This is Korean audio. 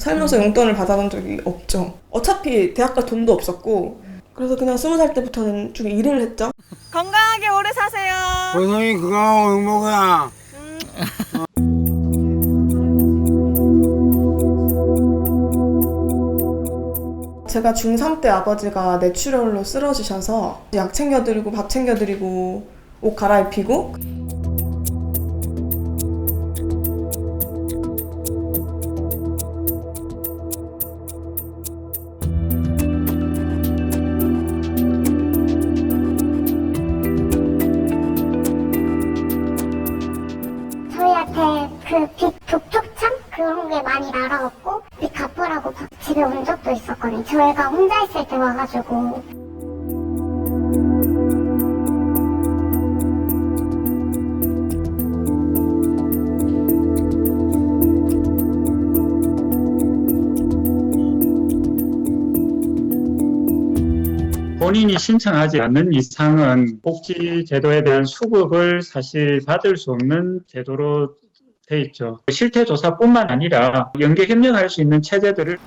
살면서 용돈을 받아본 적이 없죠. 어차피 대학 갈 돈도 없었고 그래서 그냥 스무 살 때부터는 좀 일을 했죠. 건강하게 오래 사세요. 보성이 그거 행복이야. 제가 중3 때 아버지가 뇌출혈로 쓰러지셔서 약 챙겨드리고 밥 챙겨드리고 옷 갈아입히고 저희한테 그빚 독촉참 그런 게 많이 날아갔고 빚 갚으라고 막 집에 온 적도 있었거든요. 저희가 혼자 있을 때 와가지고 본인이 신청하지 않는 이상은 복지 제도에 대한 수급을 사실 받을 수 없는 제도로 돼 있죠. 실태 조사뿐만 아니라 연계 협력할 수 있는 체제들을